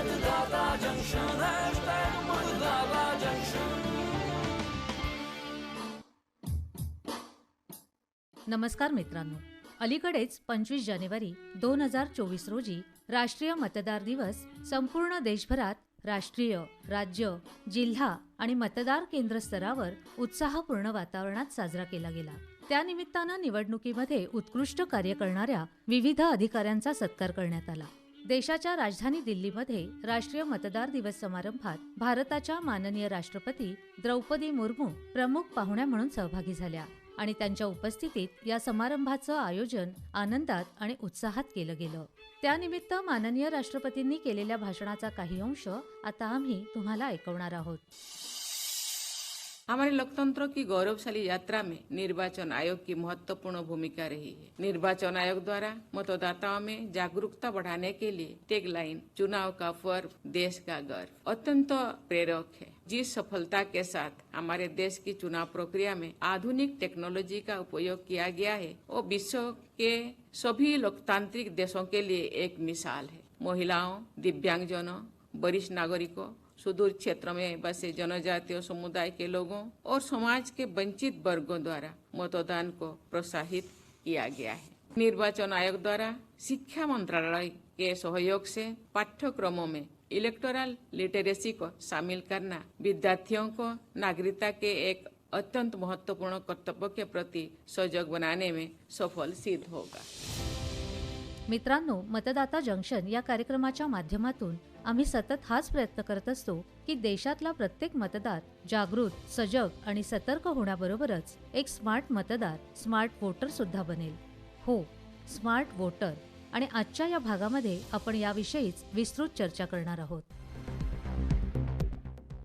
मतदाता जंक्शन मतदाता जंक्शन नमस्कार मित्रांनो. अलीकडेच पंचवीस जानेवारी दोन हजार चोवीस रोजी राष्ट्रीय मतदार दिवस संपूर्ण देशभरात राष्ट्रीय राज्य जिल्हा आणि मतदार केंद्र स्तरावर उत्साहपूर्ण वातावरणात साजरा केला गेला. त्यानिमित्तानं निवडणुकीमध्ये उत्कृष्ट कार्य करणाऱ्या विविध अधिकाऱ्यांचा सत्कार करण्यात आला. देशाच्या राजधानी दिल्लीमध्ये राष्ट्रीय मतदार दिवस समारंभात भारताच्या माननीय राष्ट्रपती द्रौपदी मुर्मू प्रमुख पाहुण्या म्हणून सहभागी झाल्या आणि त्यांच्या उपस्थितीत या समारंभाचं आयोजन आनंदात आणि उत्साहात केलं गेलं. त्यानिमित्त माननीय राष्ट्रपतींनी केलेल्या भाषणाचा काही अंश आता आम्ही तुम्हाला ऐकवणार आहोत. हमारे लोकतंत्र की गौरवशाली यात्रा में निर्वाचन आयोग की महत्वपूर्ण भूमिका रही है। निर्वाचन आयोग द्वारा मतदाताओं में जागरूकता बढ़ाने के लिए टैग लाइन चुनाव का पर्व, देश का गर्व, अत्यंत प्रेरक है। जिस सफलता के साथ हमारे देश की चुनाव प्रक्रिया में आधुनिक टेक्नोलॉजी का उपयोग किया गया है, वो विश्व के सभी लोकतांत्रिक देशों के लिए एक मिसाल है। महिलाओं, दिव्यांगजनों, वरिष्ठ नागरिकों सुदूर क्षेत्र में बसे जनजातीय समुदाय के लोगों और समाज के वंचित वर्गों द्वारा मतदान को प्रोत्साहित किया गया है। निर्वाचन आयोग द्वारा शिक्षा मंत्रालय के सहयोग से पाठ्यक्रमों में इलेक्टोरल लिटरेसी को शामिल करना विद्यार्थियों को नागरिकता के एक अत्यंत महत्त्वपूर्ण कर्तव्य के प्रति सजग बनाने में सफल सिद्ध होगा। मित्रांनो मतदाता जंक्शन या कार्यक्रमाच्या माध्यमातून आम्ही सतत हाच प्रयत्न करत असतो की देशातला प्रत्येक मतदार जागृत सजग आणि सतर्क होण्याबरोबरच एक स्मार्ट मतदार स्मार्ट वोटर सुद्धा बनेल. हो स्मार्ट वोटर. आणि आजच्या या भागामध्ये आपण याविषयीच विस्तृत चर्चा करणार आहोत.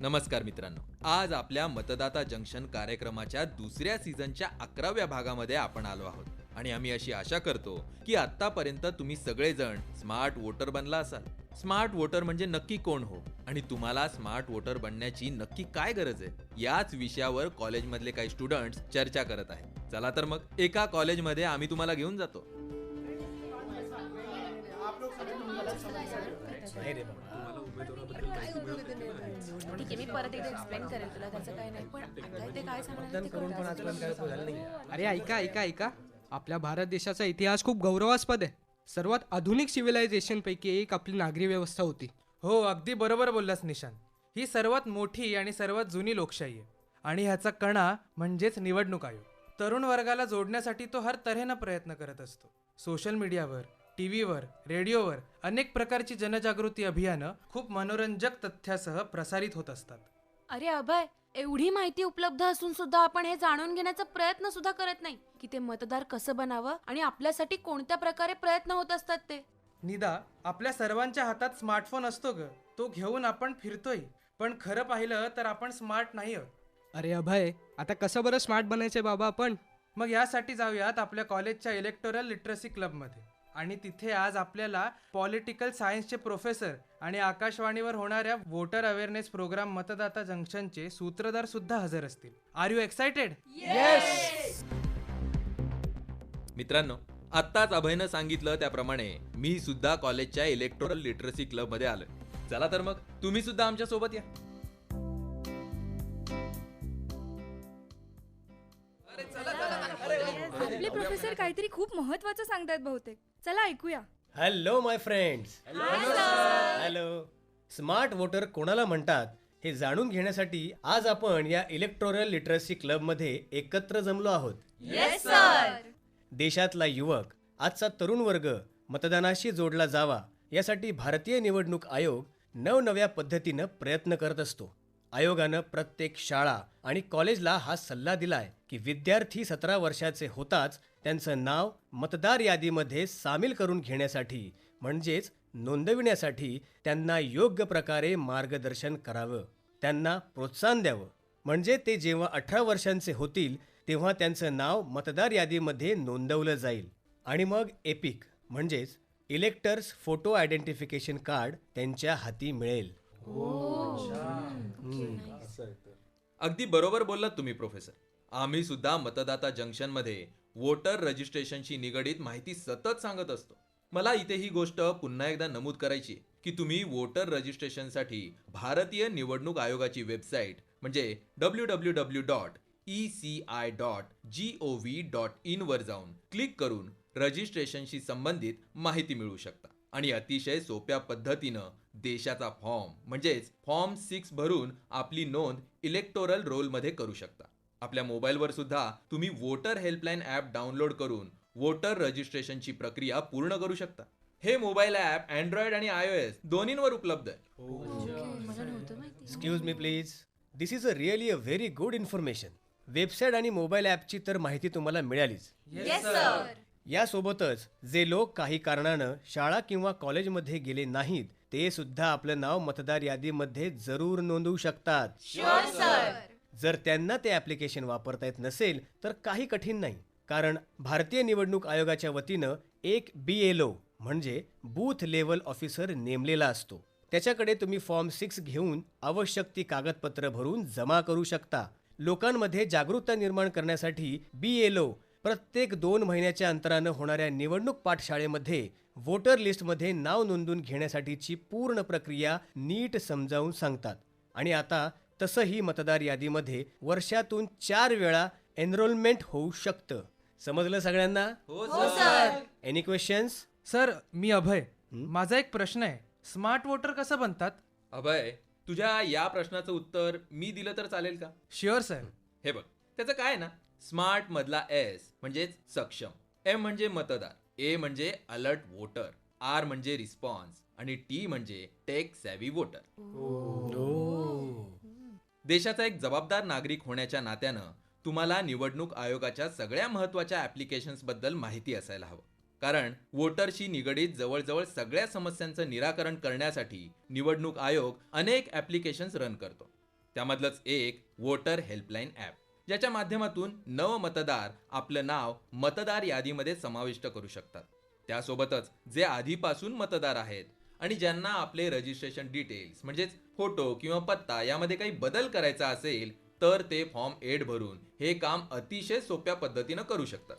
नमस्कार मित्रांनो. आज आपल्या मतदाता जंक्शन कार्यक्रमाच्या दुसऱ्या सीझनच्या अकराव्या भागामध्ये आपण आलो आहोत. आणि आम्ही अशी आशा करतो की आतापर्यंत तुम्ही सगळेजण स्मार्ट वोटर बनला असाल. स्मार्ट वोटर म्हणजे नक्की कोण हो? आणि तुम्हाला स्मार्ट वोटर बनण्याची नक्की काय गरज आहे? याच विषयावर कॉलेजमधले काही स्टुडंट्स चर्चा करत आहेत. चला तर मग एका कॉलेजमध्ये आम्ही तुम्हाला घेऊन जातो. ठीक आहे मी परत एकदा एक्सप्लेन करेल तुला त्याचं काय नाही. पण आता ते काय सांगणार ते कळतं. अरे ऐका ऐका ऐका. आपल्या भारत देशाचा इतिहास खूप गौरवास्पद आहे. सर्वात आधुनिक सिव्हिलायझेशन पैकी एक आपली नागरी व्यवस्था होती. हो अगदी बरोबर बोललास निशान. ही सर्वात मोठी आणि सर्वात जुनी लोकशाही आहे. आणि ह्याचा कणा म्हणजेच निवडणूक आयोग. तरुण वर्गाला जोडण्यासाठी तो हर तऱ्हेनं प्रयत्न करत असतो. सोशल मीडियावर टी व्हीवर रेडिओवर अनेक प्रकारची जनजागृती अभियानं खूप मनोरंजक तथ्यासह प्रसारित होत असतात. अरे अभय एवढी माहिती उपलब्ध असून सुद्धा आपण हे जाणून घेण्याचा प्रयत्न सुद्धा करत नाही की ते मतदार कसं बनावं आणि आपल्यासाठी कोणत्या प्रकारे प्रयत्न होत असतात ते. निदा आपल्या सर्वांच्या हातात स्मार्टफोन असतो ग. तो घेऊन आपण फिरतोय. पण खरं पाहिलं तर आपण स्मार्ट नाही आहोत अरे अभय आता कसं बरं स्मार्ट बनायचंय बाबा आपण? मग यासाठी जाऊयात आपल्या कॉलेजच्या इलेक्टोरल लिटरसी क्लबमध्ये आणि तिथे आज आपल्याला पॉलिटिकल सायन्सचे प्रोफेसर आणि आकाशवाणीवर होणाऱ्या वोटर अवेअरनेस प्रोग्राम मतदाता जंक्शनचे सूत्रधार सुद्धा हजर असतील. आर यू एक्साइटेड मित्रांनो आत्ताच अभयनं सांगितलं त्याप्रमाणे मी सुद्धा कॉलेजच्या इलेक्ट्रोरल लिटरसी क्लबमध्ये आलोय. चला तर मग तुम्ही सुद्धा आमच्यासोबत या. आपले प्रोफेसर काहीतरी खूप महत्वाचं सांगतायत बहुतेक. चला ऐकूया. Hello my friends hello smart voter कोणाला म्हणतात हे जाणून घेण्यासाठी आज आपण या इलेक्ट्रोरल लिटरसी क्लबमध्ये एकत्र जमलो आहोत. देशातला युवक आजचा तरुण वर्ग मतदानाशी जोडला जावा यासाठी भारतीय निवडणूक आयोग नवनव्या पद्धतीनं प्रयत्न करत असतो. आयोगानं प्रत्येक शाळा आणि कॉलेजला हा सल्ला दिलाय की विद्यार्थी सतरा वर्षाचे होताच त्यांचं नाव मतदार यादीमध्ये सामील करून घेण्यासाठी म्हणजेच नोंदविण्यासाठी त्यांना योग्य प्रकारे मार्गदर्शन करावं त्यांना प्रोत्साहन द्यावं. म्हणजे ते जेव्हा अठरा वर्षांचे होतील तेव्हा त्यांचं नाव मतदार यादीमध्ये नोंदवलं जाईल. आणि मग एपिक म्हणजेच इलेक्टर्स फोटो आयडेंटिफिकेशन कार्ड त्यांच्या हाती मिळेल. अगदी बरोबर बोललात तुम्ही प्रोफेसर आम्ही सुद्धा मतदाता जंक्शनमध्ये वोटर रजिस्ट्रेशनशी निगडीत माहिती सतत सांगत असतो. मला इथे ही गोष्ट पुन्हा एकदा नमूद करायची आहे की तुम्ही वोटर रजिस्ट्रेशनसाठी भारतीय निवडणूक आयोगाची वेबसाईट म्हणजे W W W dot E C I dot G O V dot in वर जाऊन क्लिक करून रजिस्ट्रेशनशी संबंधित माहिती मिळवू शकता. आणि अतिशय सोप्या पद्धतीनं देशाचा फॉर्म म्हणजेच फॉर्म सिक्स भरून आपली नोंद इलेक्टोरल रोलमध्ये करू शकता. आपल्या मोबाईलवर सुद्धा तुम्ही वोटर हेल्पलाईन ॲप डाउनलोड करून वोटर रजिस्ट्रेशनची प्रक्रिया पूर्ण करू शकता. हे मोबाईल ॲप अँड्रॉइड आणि आय ओ एस दोन्हींवर उपलब्ध आहे. मला नव्हतं माहिती. Excuse me please this is a really a very good information website आणि मोबाईल ॲपची तर माहिती तुम्हाला मिळालीच. यासोबतच जे लोक काही कारणानं शाळा किंवा कॉलेजमध्ये गेले नाहीत ते सुद्धा आपलं नाव मतदार यादीमध्ये जरूर नोंदवू शकतात. जर त्यांना ते ॲप्लिकेशन वापरता येत नसेल तर काही कठीण नाही. कारण भारतीय निवडणूक आयोगाच्या वतीनं एक बी एल ओ म्हणजे बूथ लेवल ऑफिसर नेमलेला असतो. त्याच्याकडे तुम्ही फॉर्म सिक्स घेऊन आवश्यक ती कागदपत्र भरून जमा करू शकता. लोकांमध्ये जागरूकता निर्माण करण्यासाठी बी एल ओ प्रत्येक दोन महिन्याच्या अंतरानं होणाऱ्या निवडणूक पाठशाळेमध्ये वोटर लिस्टमध्ये नाव नोंदवून घेण्यासाठीची पूर्ण प्रक्रिया नीट समजावून सांगतात. आणि आता तसंही मतदार यादीमध्ये वर्षातून चार वेळा एनरोलमेंट होऊ शकतं. समजलं सगळ्यांना? Any questions sir. मी अभय. माझा एक प्रश्न आहे. स्मार्ट वोटर कसं बनतात? अभय तुझ्या या प्रश्नाचं उत्तर मी दिलं तर चालेल का? शुअर सर हे बघ. त्याचं काय आहे ना? स्मार्ट मधला एस म्हणजेच सक्षम एम म्हणजे मतदार ए म्हणजे अलर्ट वोटर आर म्हणजे रिस्पॉन्स आणि टी म्हणजे टेक सॅव्ही वोटर. देशाचा एक जबाबदार नागरिक होण्याच्या नात्यानं तुम्हाला निवडणूक आयोगाच्या सगळ्या महत्त्वाच्या ऍप्लिकेशन्सबद्दल माहिती असायला हवं. कारण वोटरशी निगडीत जवळजवळ सगळ्या समस्यांचं निराकरण करण्यासाठी निवडणूक आयोग अनेक ऍप्लिकेशन्स रन करतो. त्यामधलंच एक वोटर हेल्पलाईन ॲप. ज्याच्या माध्यमातून नव मतदार आपलं नाव मतदार यादीमध्ये समाविष्ट करू शकतात. त्यासोबतच जे आधीपासून मतदार आहेत आणि ज्यांना आपले रजिस्ट्रेशन डिटेल्स म्हणजेच फोटो किंवा पत्ता यामध्ये काही बदल करायचा असेल तर ते फॉर्म एड भरून हे काम अतिशय सोप्या पद्धतीनं करू शकतात.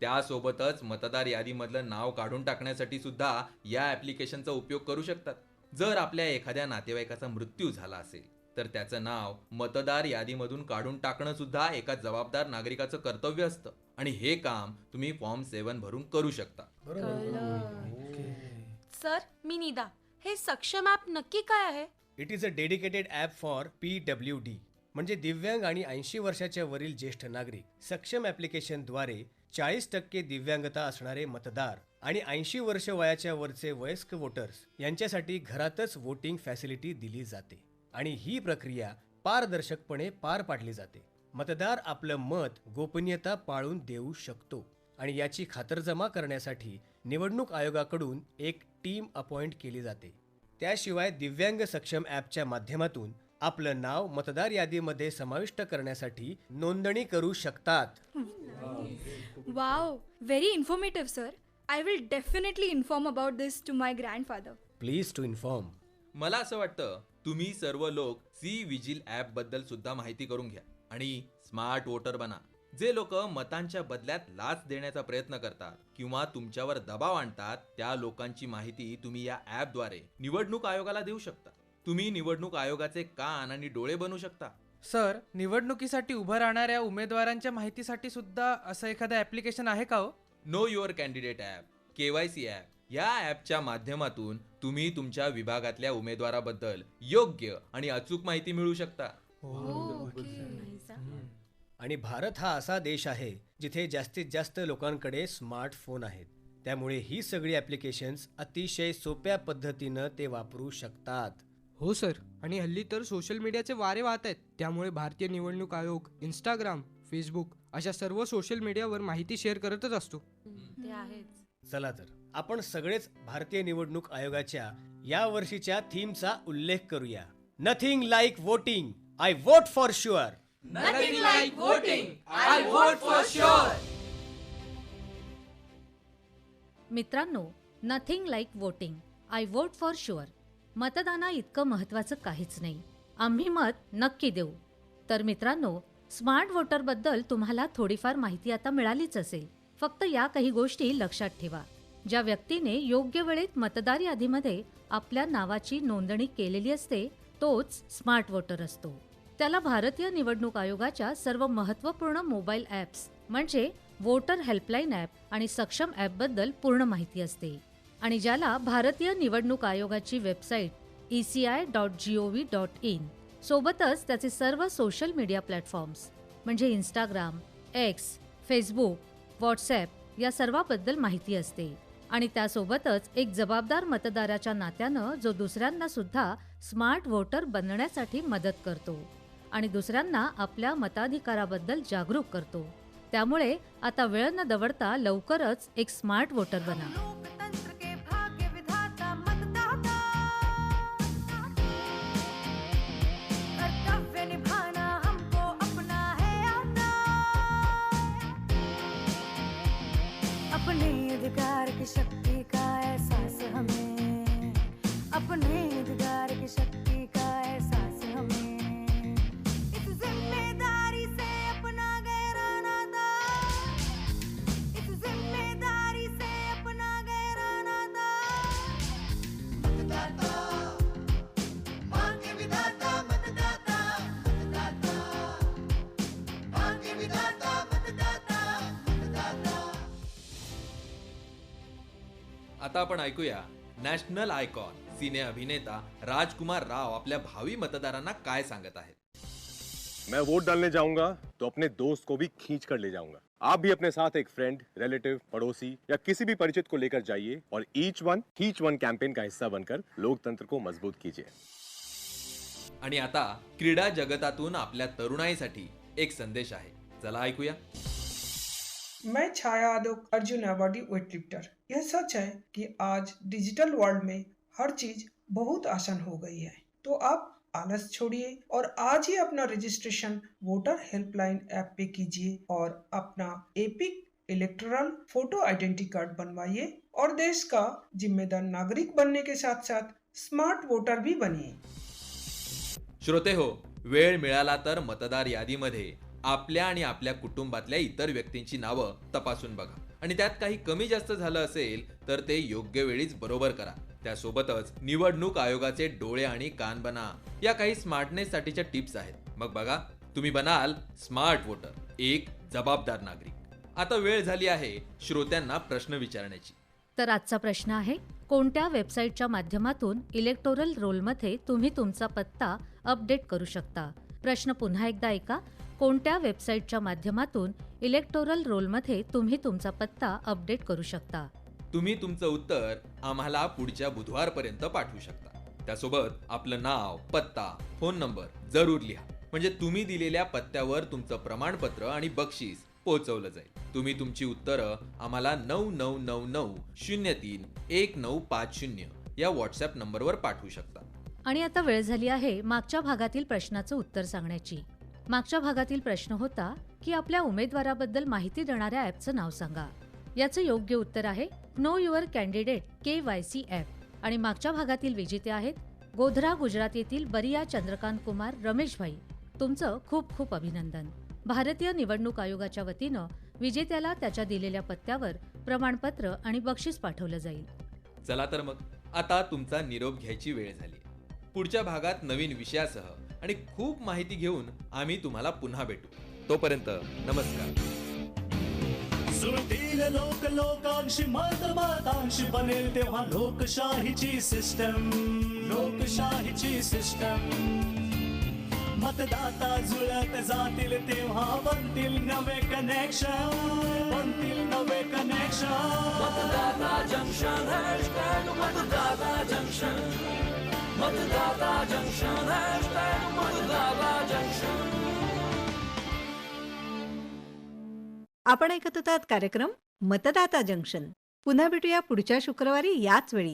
त्यासोबतच मतदार यादीमधलं नाव काढून टाकण्यासाठी सुद्धा या ऍप्लिकेशनचा उपयोग करू शकतात. जर आपल्या एखाद्या नातेवाईकाचा मृत्यू झाला असेल तर त्याचं नाव मतदार यादीमधून काढून टाकणं सुद्धा एका जबाबदार नागरिकाचं कर्तव्य असतं. आणि हे काम तुम्ही फॉर्म सेवन भरून करू शकता. सर मी निदा. हे सक्षम ॲप नक्की काय आहे? It is a dedicated app for P W D म्हणजे दिव्यांग आणि ऐंशी वर्षाच्या वरील ज्येष्ठ नागरिक. सक्षम ॲप्लिकेशनद्वारे चाळीस टक्के दिव्यांगता असणारे मतदार आणि ऐंशी वर्ष वयाच्या वरचे वयस्क वोटर्स यांच्यासाठी घरातच वोटिंग फॅसिलिटी दिली जाते. आणि ही प्रक्रिया पारदर्शकपणे पार पाडली जाते. मतदार आपलं मत गोपनीयता पाळून देऊ शकतो आणि याची खातरजमा करण्यासाठी निवडणूक आयोगाकडून एक टीम अपॉइंट केली जाते. त्याशिवाय दिव्यांग सक्षम ॲपच्या माध्यमातून आपलं नाव मतदार यादीमध्ये समाविष्ट करण्यासाठी नोंदणी करू शकतात. Wow! Very informative sir I will definitely inform about this to my grandfather please to inform मला असं वाटतं तुम्ही सर्व लोक सी विजिल ॲप बद्दल सुद्धा माहिती करून घ्या आणि स्मार्ट वोटर बना. जे लोक मतांच्या बदल्यात लाच देण्याचा प्रयत्न करतात किंवा तुमच्यावर दबाव आणतात त्या लोकांची माहिती तुम्ही या ॲपद्वारे निवडणूक आयोगाला देऊ शकता. तुम्ही निवडणूक आयोगाचे कान आणि डोळे बनू शकता. सर निवडणुकीसाठी उभं राहणाऱ्या उमेदवारांच्या माहितीसाठी सुद्धा असं एखादं ऍप्लिकेशन आहे का हो? Know your candidate app KYC app या ॲपच्या माध्यमातून तुम्ही तुमच्या विभागातल्या उमेदवाराबद्दल योग्य आणि अचूक माहिती मिळवू शकता. आणि भारत हा असा देश आहे जिथे जास्तीत जास्त लोकांकडे स्मार्टफोन आहेत. त्यामुळे ही सगळी ॲप्लिकेशन्स अतिशय सोप्या पद्धतीनं ते वापरू शकतात. हो सर. आणि हल्ली तर सोशल मीडियाचे वारे वाहत आहेत. त्यामुळे भारतीय निवडणूक आयोग इंस्टाग्राम फेसबुक अशा सर्व सोशल मीडियावर माहिती शेअर करतच असतो. ते आहेच. चला तर. आपण सगळेच भारतीय निवडणूक आयोगाच्या या वर्षीच्या थीमचा उल्लेख करूया. Nothing like voting I vote for sure मित्रांनो nothing like voting I vote for sure मतदाना इतकं महत्त्वाचं काहीच नाही. आम्ही मत नक्की देऊ. तर मित्रांनो स्मार्ट वोटरबद्दल तुम्हाला थोडीफार माहिती आता मिळालीच असेल. फक्त या काही गोष्टी लक्षात ठेवा. ज्या व्यक्तीने योग्य वेळेत मतदार यादीमध्ये आपल्या नावाची नोंदणी केलेली असते तोच स्मार्ट वोटर असतो. त्याला भारतीय निवडणूक आयोगाच्या सर्व महत्त्वपूर्ण मोबाईल ॲप्स म्हणजे वोटर हेल्पलाईन ॲप आणि सक्षम ॲपबद्दल पूर्ण माहिती असते. आणि ज्याला भारतीय निवडणूक आयोगाची website E C I dot G O V dot in सोबतच त्याचे सर्व सोशल मीडिया प्लॅटफॉर्म्स म्हणजे इंस्टाग्राम एक्स फेसबुक व्हॉट्सॲप या सर्वाबद्दल माहिती असते. आणि त्यासोबतच एक जबाबदार मतदाराच्या नात्यानं जो दुसऱ्यांना सुद्धा स्मार्ट व्होटर बनण्यासाठी मदत करतो आणि दुसऱ्यांना आपल्या मताधिकाराबद्दल जागरूक करतो. त्यामुळे आता वेळ न दवडता लवकरच एक स्मार्ट वोटर बना. आता आपण ऐकूया नॅशनल आयकॉन सिने अभिनेता राजकुमार राव आपल्या भावी मतदारांना काय सांगत आहेत. मैं वोट डालने जाऊंगा तो अपने दोस्त को भी खींच कर ले जाऊंगा। आप भी अपने साथ एक फ्रेंड रिलेटिव पड़ोसी या किसी भी परिचित को लेकर जाइए और each one reach one campaign का हिस्सा बनकर लोकतंत्र को मजबूत कीजिए। आणि आता क्रीडा जगतातून आपल्या तरुणाईसाठी एक संदेश आहे. चला ऐकूया. मैं छाया यादव अर्जुन अवार्डी वेटलिफ्टर यह सच है कि आज डिजिटल वर्ल्ड में हर चीज़ बहुत आसान हो गई है। तो आप आलस छोड़िए और आज ही अपना रजिस्ट्रेशन वोटर हेल्पलाइन ऐप पे कीजिए और अपना EPIC electoral photo identity card बनवाइए और देश का जिम्मेदार नागरिक बनने के साथ साथ स्मार्ट वोटर भी बनिए। श्रोते हो, वेळ मिळाला तर मतदार यादीमध्ये. आपल्या आणि आपल्या कुटुंबातल्या इतर व्यक्तींची नावं तपासून बघा. आणि त्यात काही कमी जास्त झालं असेल तर ते योग्य वेळीच बरोबर करा. त्यासोबतच निवडणूक आयोगाचे डोळे आणि कान बना. या काही स्मार्टनेस साठीच्या टिप्स आहेत. मग बघा तुम्ही बनाल स्मार्ट वोटर एक जबाबदार नागरिक. आता वेळ झाली आहे श्रोत्यांना प्रश्न विचारण्याची. तर आजचा प्रश्न आहे कोणत्या वेबसाईटच्या माध्यमातून इलेक्टोरल रोलमध्ये तुम्ही तुमचा पत्ता अपडेट करू शकता? प्रश्न पुन्हा एकदा ऐका. कोणत्या वेबसाईटच्या माध्यमातून इलेक्टोरल रोलमध्ये तुम्ही तुमचा पत्ता अपडेट करू शकता? तुम्ही तुमचं उत्तर आम्हाला पुढच्या बुधवारपर्यंत पाठवू शकता. त्यासोबत आपलं नाव पत्ता फोन नंबर जरूर लिहा. म्हणजे तुम्ही दिलेल्या पत्त्यावर तुमचं प्रमाणपत्र आणि बक्षीस पोहोचवलं जाईल. तुम्ही तुमची उत्तरं आम्हाला नऊ नऊ नऊ नऊ शून्य तीन एक नऊ पाच शून्य या व्हॉट्सॲप नंबरवर पाठवू शकता. आणि आता वेळ झाली आहे मागच्या भागातील प्रश्नाचं उत्तर सांगण्याची. मागच्या भागातील प्रश्न होता की आपल्या उमेदवाराबद्दल माहिती देणाऱ्या ॲपचं नाव सांगा. याचं योग्य उत्तर आहे know your candidate K Y C app. आणि मागच्या भागातील विजेते आहेत गोधरा गुजरात येथील बरिया चंद्रकांत कुमार रमेशभाई तुमचं खूप खूप अभिनंदन. भारतीय निवडणूक आयोगाच्या वतीनं विजेत्याला त्याच्या दिलेल्या पत्त्यावर प्रमाणपत्र आणि बक्षीस पाठवलं जाईल. चला तर मग आता तुमचा निरोप घ्यायची वेळ झाली. पुढच्या भागात नवीन विषयासह. आणि खूप माहिती घेऊन आम्ही तुम्हाला पुन्हा भेटू. तोपर्यंत नमस्कार. सुरतील लोक लोकांशी मत मतांशी बनेल तेव्हा लोकशाहीची सिस्टम लोकशाहीची सिस्टम मतदाता जुळत जातील तेव्हा बनतील नवे कनेक्शन बनतील नवे कनेक्शन मतदाता जंक्शन मतदाता जंक्शन. मतदाता जंक्शन हॅशटॅग मतदाता जंक्शन आपण ऐकत होतात कार्यक्रम मतदाता जंक्शन. पुन्हा भेटूया पुढच्या शुक्रवारी याच वेळी.